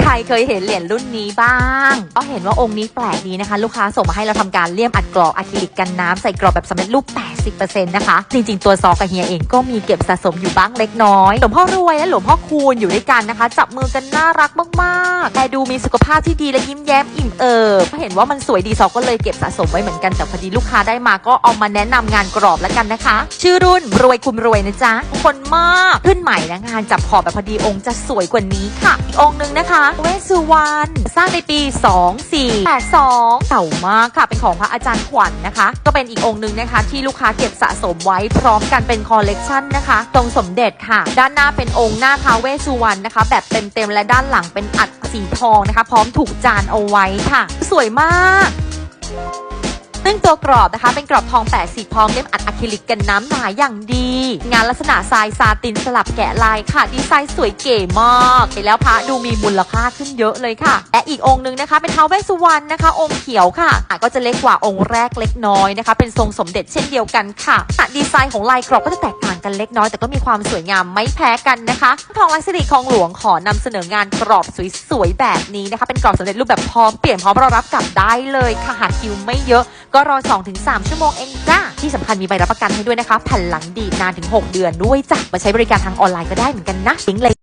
ใครเคยเห็นเหรียญรุ่นนี้บ้าง ก็เห็นว่าองค์นี้แปลกดีนะคะ ลูกค้าส่งมาให้เราทำการเลี่ยมอัดกรอบอะคริลิกกันน้ำใส่กรอบแบบสำเร็จรูปแ80%นะคะ จริงๆ ตัวซอกับเฮียเองก็มีเก็บสะสมอยู่บ้างเล็กน้อย หลวงพ่อรวยและหลวงพ่อคูณอยู่ด้วยกันนะคะ จับมือกันน่ารักมากๆ แต่ดูมีสุขภาพที่ดีและยิ้มแย้มอิ่มเอิบเห็นว่ามันสวยดีซอก็เลยเก็บสะสมไว้เหมือนกันแต่พอดีลูกค้าได้มาก็เอามาแนะนำงานกรอบแล้วกันนะคะ ชื่อรุ่นรวยคุณรวยนะจ๊ะคนมากขึ้นใหม่นะงานจับขอบแบบพอดีองค์จะสวยกว่านี้ค่ะ อีกองค์หนึ่งนะคะ เวสสุวรรณสร้างในปี 2482เก่ามากค่ะ เป็นของพระอาจารย์ขวัญนนะคะ ก็เป็นอีกองค์หนึ่งนะคะ ที่ลูกค้าเก็บสะสมไว้พร้อมกันเป็นคอลเลกชันนะคะ ตรงสมเด็จค่ะ ด้านหน้าเป็นองค์หน้าท้าเวสุวรรณนะคะ แบบเต็มๆและด้านหลังเป็นอัดสีทองนะคะ พร้อมถูกจานเอาไว้ค่ะ สวยมาก ตัวกรอบนะคะ เป็นกรอบทองแปดสีพร้อมเล่มอัดอะคริลิกกันน้ำหนาอย่างดี งานลักษณะทรายซาตินสลับแกะลายค่ะ ดีไซน์สวยเก๋มากไปแล้วพระดูมีมูลค่าขึ้นเยอะเลยค่ะ และอีกองค์หนึงนะคะ เป็นท้าวเวสสุวรรณนะคะ องค์เขียวค่ะอะก็จะเล็กกว่าองค์แรกเล็กน้อยนะคะ เป็นทรงสมเด็จเช่นเดียวกันค่ะดีไซน์ของลายกรอบก็จะแตกต่างกันเล็กน้อยแต่ก็มีความสวยงามไม่แพ้กันนะคะทองลายสิริคลองหลวงขอนำเสนองานกรอบสวยๆแบบนี้นะคะ เป็นกรอบสำเร็จรูปแบบพร้อมเปลี่ยนพร้อมรอรับกลับได้เลยค่ะหากคิวไม่เยอะก็รอ2-3 ชั่วโมงเองจ้า ที่สำคัญมีใบรับประกันให้ด้วยนะคะแผ่นหลังดีนานถึง 6 เดือนด้วยจ้ะมาใช้บริการทางออนไลน์ก็ได้เหมือนกันนะลิงก์เลย